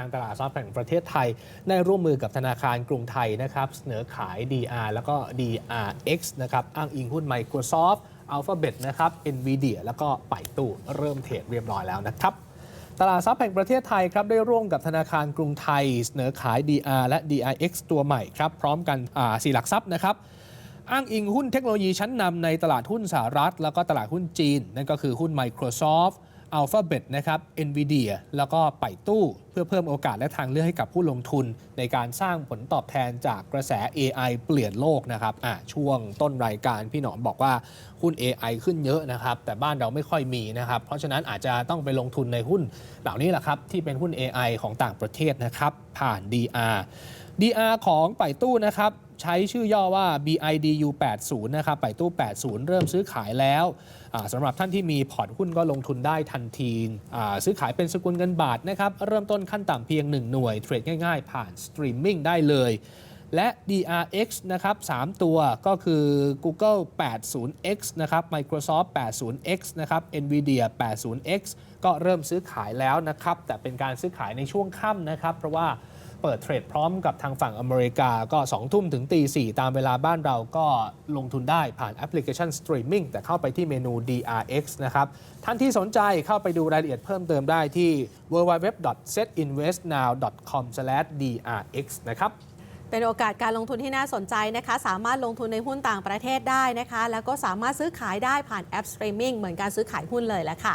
างตลาดทรัพย์แห่งประเทศไทย ได้ร่วมมือกับธนาคารกรุงไทยนะครับ เสนอขาย DR แล้วก็ DRX นะครับ อ้างอิงหุ้น Microsoft Alphabet นะครับ Nvidia แล้วก็ไปตู้เริ่มเทรดเรียบร้อยแล้วนะครับตลาดทรัพย์แห่งประเทศไทยครับได้ร่วมกับธนาคารกรุงไทย เสนอขาย DR และ DRX ตัวใหม่ครับพร้อมกันสี่หลักทรัพย์นะครับอ้างอิงหุ้นเทคโนโลยีชั้นนำในตลาดหุ้นสหรัฐ แล้วก็ตลาดหุ้นจีน นั่นก็คือหุ้น Microsoft Alphabet นะครับ Nvidia แล้วก็ไปตู้ เพื่อเพิ่มโอกาสและทางเลือกให้กับผู้ลงทุน ในการสร้างผลตอบแทนจากกระแส AI เปลี่ยนโลกนะครับอะช่วงต้นรายการพี่หนอมบอกว่าหุ้น AI ขึ้นเยอะนะครับ แต่บ้านเราไม่ค่อยมีนะครับ เพราะฉะนั้นอาจจะต้องไปลงทุนในหุ้นเหล่านี้แหละครับ ที่เป็นหุ้น AI ของต่างประเทศนะครับ ผ่าน DR DR ของไปตู้นะครับ ใช้ชื่อย่อว่า BIDU 80นะครับไปตู้ 80 เริ่มซื้อขายแล้วสำหรับท่านที่มีพอร์ตหุ้นก็ลงทุนได้ทันทีซื้อขายเป็นสกุลเงินบาทนะครับเริ่มต้นขั้นต่ำเพียง 1 หน่วย เทรดง่ายๆ ผ่านสตรีมมิ่งได้เลยและ DRX นะครับ 3 ตัวก็คือ Google 80X นะครับ Microsoft 80X นะครับ Nvidia 80X ก็เริ่มซื้อขายแล้วนะครับ แต่เป็นการซื้อขายในช่วงค่ำนะครับ เพราะว่า เปิดเทรดพร้อมกับทางฝั่งอเมริกาก็ 2 ทุ่มถึงตี4ตามเวลาบ้านเราก็ลงทุนได้ผ่านแอปพลิเคชันสตรีมมิ่งแต่เข้าไปที่เมนู DRX นะครับ ท่านที่สนใจเข้าไปดูรายละเอียดเพิ่มเติมได้ที่ www.setinvestnow.com/drx นะครับเป็นโอกาสการลงทุนที่น่าสนใจนะคะ สามารถลงทุนในหุ้นต่างประเทศได้นะคะ แล้วก็สามารถซื้อขายได้ผ่านแอปสตรีมมิ่งเหมือนการซื้อขายหุ้นเลยแหละค่ะ